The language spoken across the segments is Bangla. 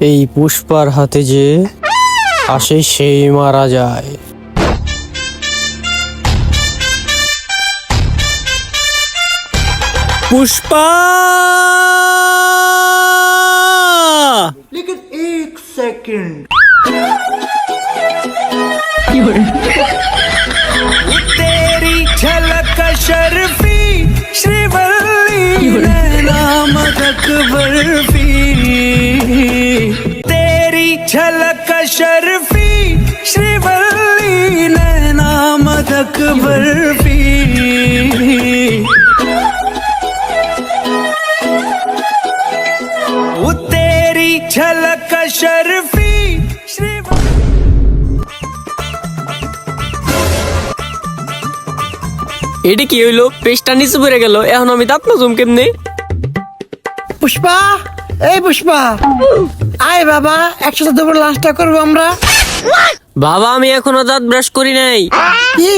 এই পুষ্পার হাতে যে আসে সেই মারা যায়। পুষ্পা! লেকিন এক সেকেন্ড তেরি শরফি শ্রীবল্লী बर्फी तेरी झलक शर्फी श्रीवल्ली नाम बर्फी वो तेरी झलक शर्फी श्रीवल्ली এটা কি হইলো পেস্টটা নিচে পড়ে গেল এখন আমি দাঁত মাজুম কেমনে পুষ্পা এই পুষ্পা আয় বাবা একসাথে দুপুর লাঞ্চটা করবো আমরা বাবা আমি এখনো দাঁত ব্রাশ করি নাই কি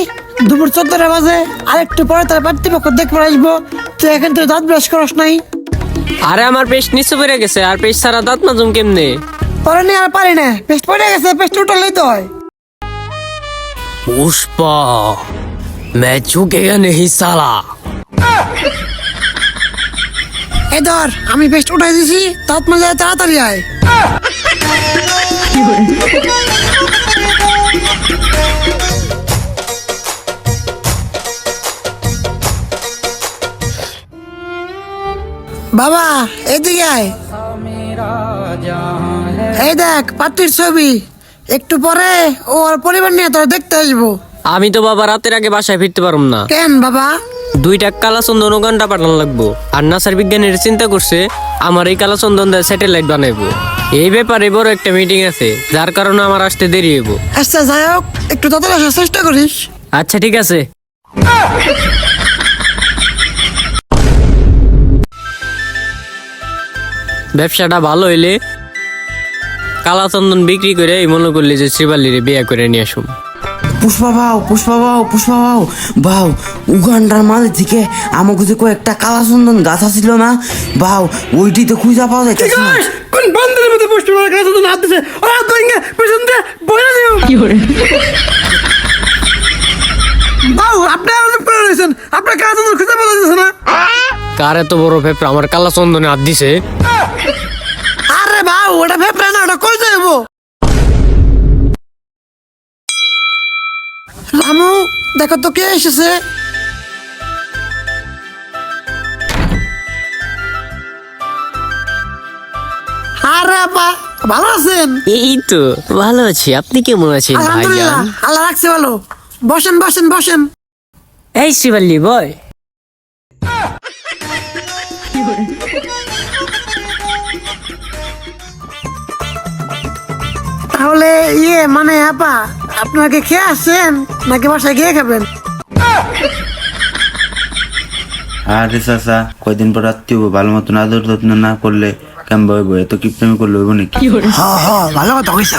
দুপুর চোদ্দটা বাজে আর একটু পরে তার পার্থিপক্ষ দেখতে আসবো তুই এখন তুই দাঁত ব্রাশ করস নাই আরে আমার পেস্ট নিচে পড়ে গেছে আর পেস্ট ছাড়া দাঁত মাজুম কেমনে পরে নি আর পারি না পেস্ট পড়ে গেছে পেস্ট উঠালেই তো হয় पुष्पा मैं झुकेगा नहीं साला ধর আমি পেস্ট উঠাই দিছি দাঁত মাজা তাড়াতাড়ি আয়। বাবা এদিকে আয়। এই দেখ পাত্রীর ছবি। একটু পরে ওর পরিবার নিয়ে তোর দেখতে আসব। আমি তো বাবা রাতের আগে বাসায় ফিরতে পারুম না। কেন বাবা? দুইটা কালা চন্দন ঘণ্টা পাঠানো লাগবো। আর নাসার বিজ্ঞানীর চিন্তা করছে আমার এই কালা চন্দন দিয়ে স্যাটেলাইট বানাইবো। এই ব্যাপারে বড় একটা মিটিং আছে যার কারণে আমার আসতে দেরি হইব। আচ্ছা যাই হোক একটু তাড়াতাড়ি আসার চেষ্টা করিস। আচ্ছা ঠিক আছে। ব্যবসাটা ভালো হইলে কালা চন্দন বিক্রি করে এই মনে করলি যে শ্রীবালির বিয়ে করে নিয়ে আসুম। পুষ্পা বাউ পুষ্পা বাউ পুষ্পা বাউ বাউ উগান্ডার মাঝে থেকে আমাকে যে কয়েকটা কালা চন্দন গাছ ছিল না? বাউ ওইটি তো খুঁজা পাওয়া না। কোন বান্দরের মধ্যে পুষ্টি মারা কাছে তো হাত দিছে? ওরা ধরে পেছন দিয়ে বইরা দিও। কি করে বাউ আপনি আরও করে রয়েছেন। আপনার কাছে তো খুঁজে পাওয়া যাচ্ছে না। কার এত বড় পেপার আমার কালা চন্দনে হাত দিছে। আরে বাউ ওটা ভেপরা না ওটা কই যাইবো রামু দেখো তো কে এসেছে। আরে আপা ভালো আছেন? এই তো ভালো আছি। আপনি কেমন আছেন আলহামদুলিল্লাহ আল্লাহ রাখছে ভালো। বসেন বসেন বসেন। এই শ্রীবাল্লি বয়। তাহলে ইয়ে মানে আপা আপনাকে খেয়ে আসছেন নাকি বাসায় গিয়ে খাবেন? আরে চাচা কয়দিন পর রাত্রি হব ভালো মতন আদর যত্ন না করলে কেমন হইব এত কি প্রেম করলে হইব নাকি? হ্যাঁ হ্যাঁ ভালো কথা কইছ।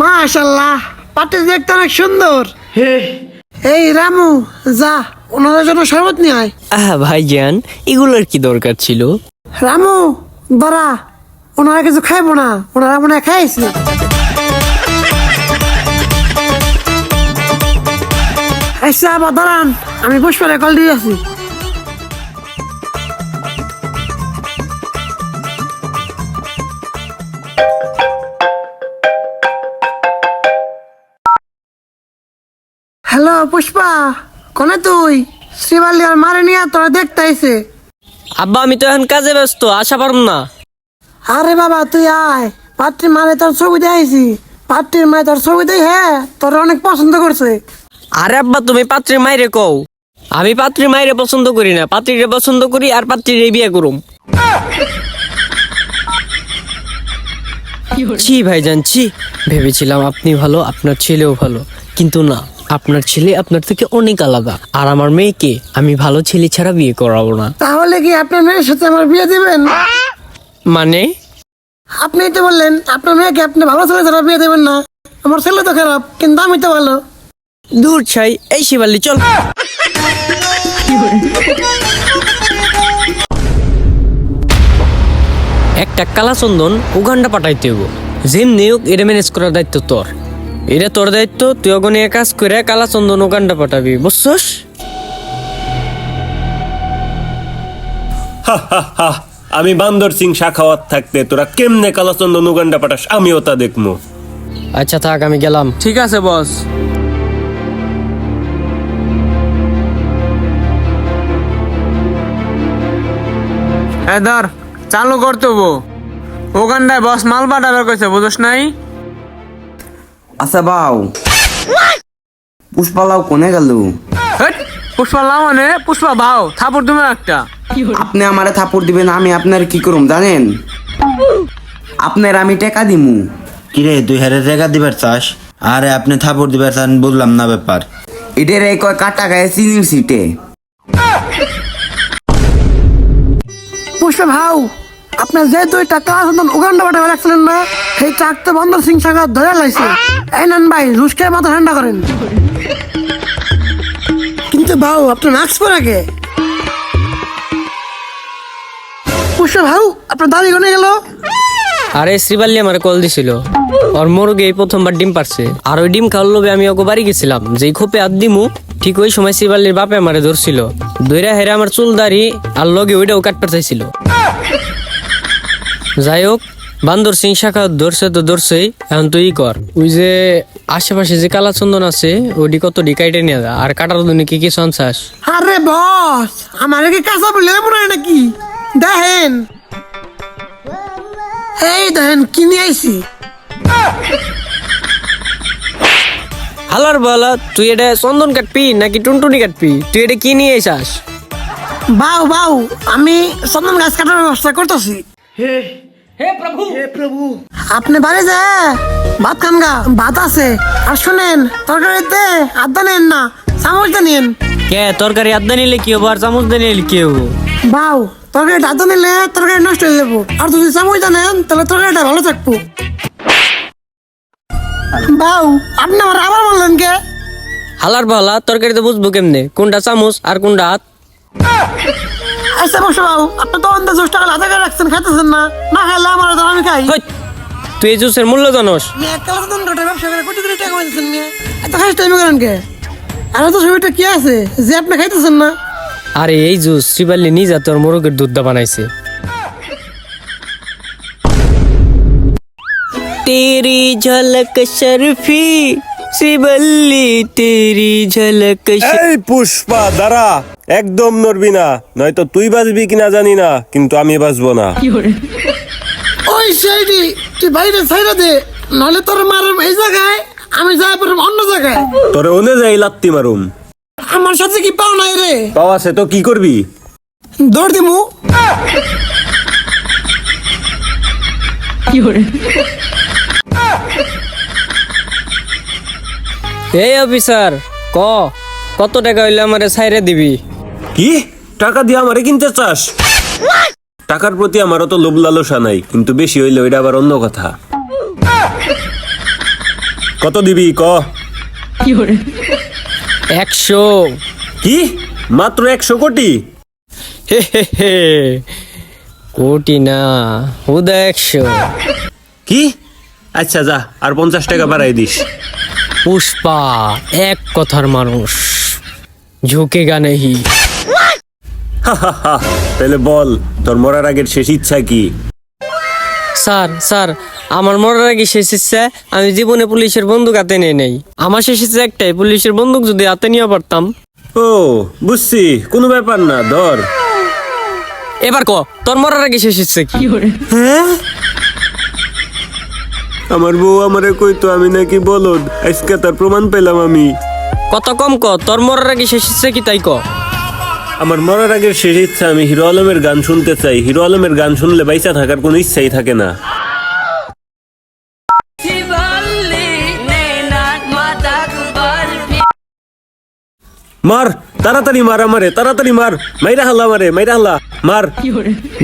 মাশাল্লাহ পাটি দেখতে অনেক সুন্দর। এই রামু যা ওনাদের জন্য শরবত নিয়ে আয়। আহ ভাইজান এগুলোর কি দরকার ছিল? রামু দাঁড়া ওনারা কিছু খাইবো না। ওনারা মনে হয় খাইছে। আচ্ছা আবার দাঁড়ান আমি পুষ্পারে কল দিয়ে আছি হ্যালো পুষ্পা কোনে তুই? শ্রীবালি আর মারে নিয়ে তোরা দেখতে আইছে। আব্বা আমি তো এখন কাজে ব্যস্ত আশা পারুম না। আরে বাবা তুই আয়। পাত্রী মারে তোর ছবি দেখাইছি। পাত্রীর মায়ে তোর ছবি দেই হ্যাঁ তোর অনেক পছন্দ করছে। আরে আব্বা তুমি পাত্রীর মাইরে কও। আমি পাত্রীর মাইরে পছন্দ করি না। পাত্রীরে পছন্দ করি আর পাত্রীর বিয়ে করুম। ছি ভাইজান ছি। ভেবেছিলাম আপনি ভালো আপনার ছেলেও ভালো। কিন্তু না আপনার ছেলে আপনার থেকে অনেক আলাদা। আর আমার মেয়েকে আমি ভালো ছেলে ছাড়া বিয়ে করাবো না। তাহলে কি আপনার মেয়ের সাথে আমার বিয়ে দিবেন? মানে? আপনি তো বললেন আপনার মেয়েকে আপনি ভালো ছেলে ছাড়া বিয়ে দেবেন না। আমার ছেলে তো খারাপ কিন্তু আমি তো ভালো। দূর ছাই এই শিবাল্লি চল। একটা কালা চন্দন উগান্ডা পাঠাইতে হইব। যেমনি হোক এটা ম্যানেজ করার দায়িত্ব তোর। এটা তোর দায়িত্ব তুই ওখানে কাজ করে কালা চন্দন উগান্ডা পাঠাবি বুঝছস? হা, হা, হা। আমি বান্দর সিং শাখাওয়াত থাকতে তোরা কেমনে কালাচন্দন উগান্ডা পাঠাস আমিও তা দেখব আচ্ছা থাক আমি গেলাম। ঠিক আছে বস। এ ধর চালু করতে হব। ওখানটায় বস মাল পাঠাবার কইছে বুঝস নাই? আচ্ছা বাউ। পুষ্পালাও কোনে গেল? হেট, পুষ্পা লাও মানে? পুষ্পা ভাও থাপুর তুমি একটা। আপনি আমারে থাপড় দিবেন আমি আপনার কি করুম জানেন? আপনার আমি টাকা দিমু। কিরে দুই হারে জায়গা দিবার চাস? আরে আপনি থাপড় দিবার চান বললাম না ব্যাপার। এটার এই কয় কাটা গায়ে চিনির সিটে পুষ্প ভাও আপনার যে দুই টাকা আসতেন উগান্ডা পাঠাবে রাখছিলেন না সেই ট্রাক তো বন্দর সিং সাগর ধরে লাইছে। এই নেন ভাই রুশকে মাথা ঠান্ডা করেন। কিন্তু ভাও আপনি মাস্ক পরে কে? পুষ্প ভাও আপনার দাড়ি গনে গেল? আরে শ্রীবাল্লি আমার কল দিছিল। ওর মোরগে এই প্রথমবার ডিম পারছে। আর ওই ডিম খাওয়ার লোভে আমি ওকে বাড়ি গেছিলাম। যেই খোপে আদ দিমু ঠিক ওই সময় শ্রীবাল্লির বাপে আমারে ধরছিল। দইরা হেরে আমার চুল দাড়ি আর লগে ওইটাও কাটতে চাইছিল। যাই হোক, বান্দর সিং শাখা ধরছে তো ধরছেই, এখন তুই কর। ওই যে আশেপাশে যে কালা চন্দন আছে ওইটি কত ডিকাইটে নিয়ে যা, আর কাটার দুনি কি কি সঞ্চাস আরে বস, আমার কি কাঁচা বলে মনে নাকি? দেখেন। এই দেখেন, কিনে আইছি। হালার বলা তুই এটা চন্দন কাটবি নাকি টুনটুনি কাটবি? তুই এটা কি নিয়ে এসাস বাউ বাউ আমি চন্দন গাছ কাটার ব্যবস্থা করতেছি। হে হে প্রভু! হে প্রভু! আপনি বাড়ি যা ভাত খান গা ভাত আছে। আর শুনেন তরকারিতে আদা নেন না চামচটা নেন। কে তরকারি আদা নিলে কি হব আর চামচ দিয়ে নিলে কি হব? বাউ তরকারিটা আদা নিলে তরকারি নষ্ট হয়ে যাব। আর যদি চামচটা নেন তাহলে তরকারিটা ভালো থাকব। বাউ আপনি আমার আবার বললেন কে? হালার ভালা তরকারিতে বুঝব কেমনে? কোনটা চামচ আর কোনটা হাত? আচ্ছা বসে বাবু আপনি তো অন্ধ দশ টাকা আধা করে রাখছেন খাইতেছেন না। না খাইলে আমার তো আমি খাই। তুই এই জুসের মূল্য জানোস? আমি এক কালার দাম ব্যবসা করে কোটি কোটি টাকা কামাইতেছেন মেয়ে। এত খাইস টাইম করেন কে? আর তো ছবিটা কি আছে? যে আপনি খাইতেছেন না। আরে এই জুস শ্রীবাল্লি নিজা তোর মোরগের দুধ দা বানাইছে। তেরি ঝলক শরফি শ্রীবল্লি তেরি ঝলক এই পুষ্পা দাঁড়া। একদম নড়বি না। নয়তো তুই বাজবি কিনা জানি না কিন্তু আমি বাজবো না। ওই সেইটি তুই বাইরে ছাইরা দে নাহলে তোর মার এই জায়গায় আমি যাই পারব অন্য জায়গায়। তোরে ওনে যাই লাত্তি মারুম। আমার সাথে কি পাও নাই রে? পাওয়া সে তো কি করবি? দৌড় দিমু। এই অফিসার ক? কত টাকা হইলে আমারে ছাইরে দিবি? কি? টাকা দিয়ে আমারে কিনতে চাস? টাকার প্রতি আমারও তো লোভ লালসা নাই কিন্তু বেশি হইলে ওইটা আবার অন্য কথা। কত দিবি ক? একশো। কি? মাত্র একশো কোটি? হে হে হে। কোটি না হুদা একশো। কি? আচ্ছা যা আর পঞ্চাশ টাকা বাড়াই দিস। পুষ্পা এক কথার মানুষ। ঝুঁকে গা নেহি তাহলে বল তোর মরার আগের শেষ ইচ্ছা কি? স্যার স্যার আমার মরার আগে শেষ ইচ্ছা আমি জীবনে পুলিশের বন্দুক হাতে নিয়ে নেই। আমার শেষ ইচ্ছা একটাই পুলিশের বন্দুক যদি হাতে নিয়ে পারতাম। ও বুঝছি কোনো ব্যাপার না ধর। এবার ক তোর মরার আগে শেষ ইচ্ছা কি? আমার বউ আমারে কইতো আমি নাকি বলদ আজকে তার প্রমাণ পেলাম আমি। কত কম ক তোর মরার আগে শেষ ইচ্ছা কি তাই ক? আমার মরার আগের শেষ ইচ্ছা আমি হিরো আলমের গান শুনতে চাই। হিরো আলমের গান শুনলে বাইচা থাকার কোনো ইচ্ছাই থাকে না। মার তাড়াতাড়ি মার আমারে তাড়াতাড়ি মার। মাইরা হাল্লা মারে মাইরা হাল্লা। মার।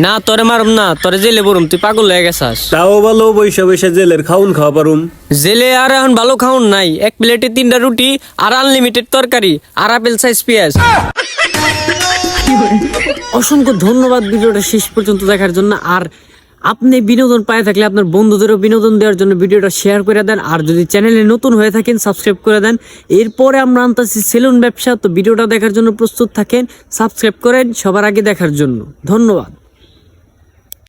না তোরে মারুম না তোরে জেলে বরুম তুই পাগল হয়ে গেছাস। তাও ভালো বৈশা বৈশা জেলের খাউন খাওয়া পারুম। জেলে আর এখন ভালো খাউন নাই। এক প্লেটে তিনটা রুটি আর আনলিমিটেড তরকারি আর আপেল সাইজ পেঁয়াজ। অসংখ্য ধন্যবাদ ভিডিওটা শেষ পর্যন্ত দেখার জন্য। আর আপনি বিনোদন পায়ে থাকলে আপনার বন্ধুদেরও বিনোদন দেওয়ার জন্য ভিডিওটা শেয়ার করে দেন। আর যদি চ্যানেলে নতুন হয়ে থাকেন সাবস্ক্রাইব করে দেন। এরপরে আমরা আনতেছি সেলুন ব্যবসা। তো ভিডিওটা দেখার জন্য প্রস্তুত থাকেন সাবস্ক্রাইব করেন। সবার আগে দেখার জন্য। ধন্যবাদ।